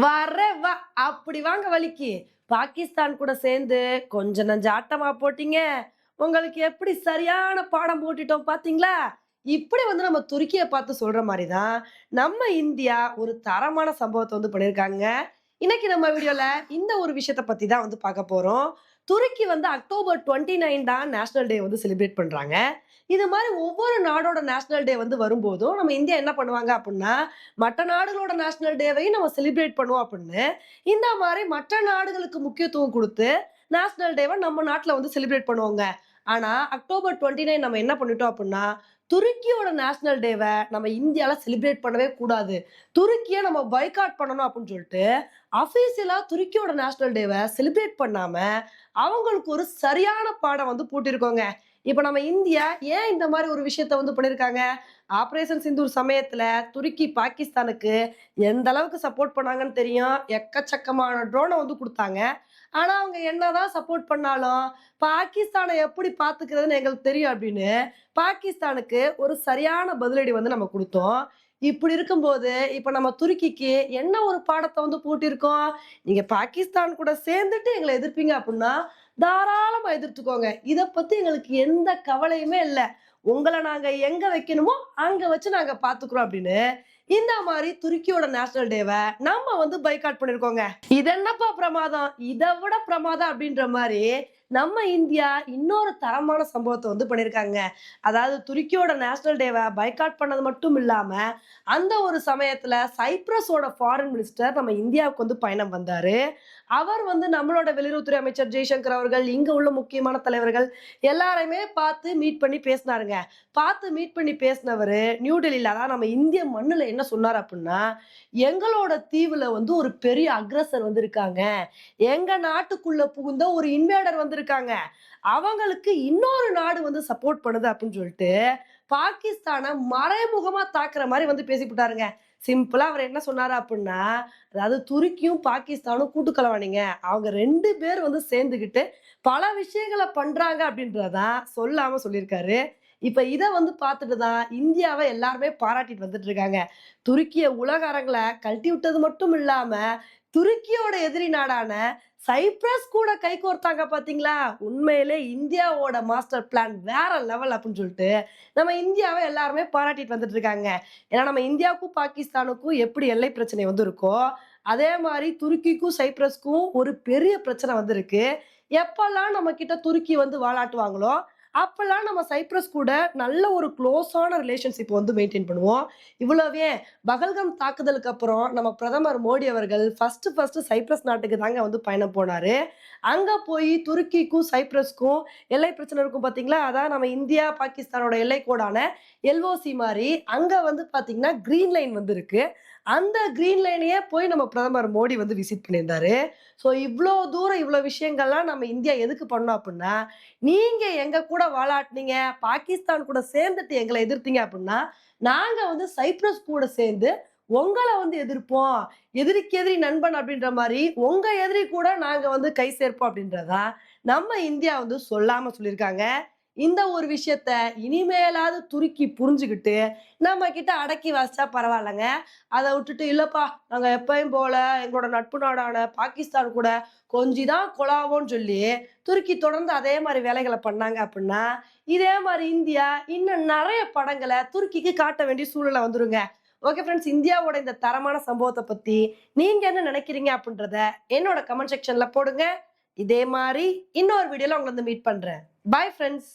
வர வா. அப்படி வாங்க வலிக்கு பாகிஸ்தான் கூட சேர்ந்து கொஞ்ச நஞ்ச ஆட்டமா போட்டீங்க. உங்களுக்கு எப்படி சரியான பாடம் போட்டுட்டோம் பாத்தீங்களா? இப்படி வந்து நம்ம துருக்கியை பார்த்து சொல்ற மாதிரி தான் நம்ம இந்தியா ஒரு தரமான சம்பவத்தை வந்து பண்ணியிருக்காங்க. இன்னைக்கு நம்ம வீடியோல இந்த ஒரு விஷயத்த பத்தி தான் வந்து பார்க்க போறோம். துருக்கி வந்து அக்டோபர் டுவெண்ட்டி நைன் தான் நேஷனல் டே வந்து செலிப்ரேட் பண்ணுறாங்க இது மாதிரி ஒவ்வொரு நாடோட நேஷனல் டே வந்து வரும்போதும் நம்ம இந்தியா என்ன பண்ணுவாங்க அப்படின்னா மற்ற நாடுகளோட நேஷனல் டேவையும் நம்ம செலிப்ரேட் பண்ணுவோம் அப்படின்னு இந்த மாதிரி மற்ற நாடுகளுக்கு முக்கியத்துவம் கொடுத்து நேஷனல் டேவை நம்ம நாட்டில் வந்து செலிப்ரேட் பண்ணுவாங்க. ஆனால் அக்டோபர் டுவெண்ட்டி நைன் நம்ம என்ன பண்ணிட்டோம் அப்படின்னா துருக்கியோட நேஷனல் டேவை நம்ம இந்தியாவில் செலிப்ரேட் பண்ணவே கூடாது. துருக்கியை நம்ம பைக்காட் பண்ணணும் அப்படின்னு சொல்லிட்டு அஃபீஷியலாக துருக்கியோட நேஷனல் டேவை செலிப்ரேட் பண்ணாமல் அவங்களுக்கு ஒரு சரியான பாடம் வந்து போட்டிருக்கோங்க. இப்போ நம்ம இந்தியா ஏன் இந்த மாதிரி ஒரு விஷயத்த வந்து பண்ணியிருக்காங்க ஆப்ரேஷன் சிந்தூர் சமயத்தில் துருக்கி பாகிஸ்தானுக்கு எந்த அளவுக்கு சப்போர்ட் பண்ணாங்கன்னு தெரியும்? எக்கச்சக்கமான ட்ரோனை வந்து கொடுத்தாங்க. ஆனால் அவங்க என்னதான் சப்போர்ட் பண்ணாலும் பாகிஸ்தானை எப்படி பார்த்துக்கிறதுன்னு எங்களுக்கு தெரியும் அப்படின்னு பாகிஸ்தானுக்கு ஒரு சரியான பதிலடி வந்து நம்ம கொடுத்தோம். இப்படி இருக்கும்போது இப்ப நம்ம துருக்கிக்கு என்ன ஒரு பாடத்தை வந்து போட்டிருக்கோம்? நீங்க பாகிஸ்தான் கூட சேர்ந்துட்டு எங்களை எதிர்ப்பீங்க அப்படின்னா தாராளமா எதிர்த்துக்கோங்க. இத பத்தி எங்களுக்கு எந்த கவலையுமே இல்லை. உங்களை நாங்க எங்க வைக்கணுமோ அங்க வச்சு நாங்க பாத்துக்கிறோம் அப்படின்னு இந்த மாதிரி துருக்கியோட நேஷனல் டேவை நம்ம வந்து பைகாட் பண்ணிருக்கோங்க. இது என்னப்பா பிரமாதம்? இதை விட பிரமாதம் அப்படின்ற மாதிரி நம்ம இந்தியா இன்னொரு தரமான சம்பவத்தை வந்து பண்ணியிருக்காங்க. அதாவது துருக்கியோட நேஷனல் டேவை பைகாட் பண்ணது மட்டும் இல்லாமல் அந்த ஒரு சமயத்தில் சைப்ரஸோட ஃபாரின் மினிஸ்டர் நம்ம இந்தியாவுக்கு வந்து பயணம் வந்தார். அவர் வந்து நம்மளோட வெளியுறவுத்துறை அமைச்சர் ஜெய்சங்கர் அவர்கள் இங்கே உள்ள முக்கியமான தலைவர்கள் எல்லாரையுமே பார்த்து மீட் பண்ணி பேசினாருங்க. பார்த்து மீட் பண்ணி பேசினவர் நியூ டெல்லியில் அதான் நம்ம இந்திய மண்ணில் என்ன சொன்னார் அப்படின்னா எங்களோட தீவில் வந்து ஒரு பெரிய அக்ரஸர் வந்திருக்காங்க எங்கள் நாட்டுக்குள்ளே புகுந்த ஒரு இன்வேடர் இருக்காங்க. அவங்களுக்கு இன்னொரு நாடு வந்து சப்போர்ட் பண்ணுது அப்படின்னு சொல்லிட்டு பாகிஸ்தானை மறைமுகமா தாக்குற மாதிரி வந்து பேசிவிட்டாருங்க சிம்பிளா அவர் என்ன சொன்னாரு அப்படின்னா அதாவது துருக்கியும் பாகிஸ்தானும் கூட்டுக்கலவானிங்க அவங்க ரெண்டு பேர் வந்து சேர்ந்துக்கிட்டு பல விஷயங்களை பண்றாங்க அப்படின்றதான் சொல்லாம சொல்லியிருக்காரு. இப்போ இதை வந்து பார்த்துட்டு தான் இந்தியாவை எல்லாருமே பாராட்டிட்டு வந்துட்டு இருக்காங்க. துருக்கிய உலக அரங்களை கழட்டி விட்டது மட்டும் இல்லாமல் துருக்கியோட எதிரி நாடான சைப்ரஸ் கூட கை கோர்த்தாங்க பார்த்தீங்களா உண்மையிலே இந்தியாவோட மாஸ்டர் பிளான் வேற லெவல் அப்படின்னு சொல்லிட்டு நம்ம இந்தியாவை எல்லாருமே பாராட்டிட்டு வந்துட்டு இருக்காங்க. ஏன்னா நம்ம இந்தியாவுக்கும் பாகிஸ்தானுக்கும் எப்படி எல்லை பிரச்சனை வந்து இருக்கோ அதே மாதிரி துருக்கிக்கும் சைப்ரஸ்க்கும் ஒரு பெரிய பிரச்சனை வந்திருக்கு எப்பெல்லாம் நம்ம கிட்ட துருக்கி வந்து வாழாட்டுவாங்களோ அப்போல்லாம் நம்ம சைப்ரஸ் கூட நல்ல ஒரு க்ளோஸான ரிலேஷன்ஷிப் வந்து மெயின்டைன் பண்ணுவோம். இவ்வளோவே பகல்கம் தாக்குதலுக்கு அப்புறம் நம்ம பிரதமர் மோடி அவர்கள் ஃபஸ்ட்டு ஃபஸ்ட்டு சைப்ரஸ் நாட்டுக்கு தாங்க வந்து பயணம் போனார். அங்கே போய் துருக்கிக்கும் சைப்ரஸ்க்கும் எல்லை பிரச்சனை இருக்கும் பார்த்தீங்களா அதான் நம்ம இந்தியா பாகிஸ்தானோட எல்லை கோடான எல்ஓசி மாதிரி அங்கே வந்து பார்த்தீங்கன்னா க்ரீன் லைன் வந்து இருக்குது அந்த கிரீன் லைனையே போய் நம்ம பிரதமர் மோடி வந்து விசிட் பண்ணியிருந்தாரு. ஸோ இவ்வளோ தூரம் இவ்வளோ விஷயங்கள்லாம் நம்ம இந்தியா எதுக்கு பண்ணோம் அப்படின்னா நீங்கள் எங்கள் கூட வாழாட்டினீங்க பாகிஸ்தான் கூட சேர்ந்துட்டு எங்களை எதிர்த்தீங்க அப்படின்னா நாங்கள் வந்து சைப்ரஸ் கூட சேர்ந்து உங்களை வந்து எதிர்ப்போம். எதிரிக்கு எதிரி நண்பன் அப்படின்ற மாதிரி உங்கள் எதிரி கூட நாங்கள் வந்து கை சேர்ப்போம் அப்படின்றதா நம்ம இந்தியா வந்து சொல்லாமல் சொல்லியிருக்காங்க. இந்த ஒரு விஷயத்த இனிமேலாவது துருக்கி புரிஞ்சுக்கிட்டு நம்ம கிட்ட அடக்கி வாசிச்சா பரவாயில்லைங்க. அதை விட்டுட்டு இல்லப்பா நாங்க எப்பயும் போல எங்களோட நட்பு நாடான பாகிஸ்தான் கூட கொஞ்சி தான் கொலாவோன்னு சொல்லி துருக்கி தொடர்ந்து அதே மாதிரி வேலைகளை பண்ணாங்க அப்படின்னா இதே மாதிரி இந்தியா இன்னும் நிறைய படங்களை துருக்கிக்கு காட்ட வேண்டிய சூழ்நிலை வந்துருங்க. ஓகே ஃப்ரெண்ட்ஸ் இந்தியாவோட இந்த தரமான சம்பவத்தை பத்தி நீங்க என்ன நினைக்கிறீங்க அப்படின்றத என்னோட கமெண்ட் செக்ஷன்ல போடுங்க. இதே மாதிரி இன்னொரு வீடியோல உங்களை வந்து மீட் பண்றேன். Bye friends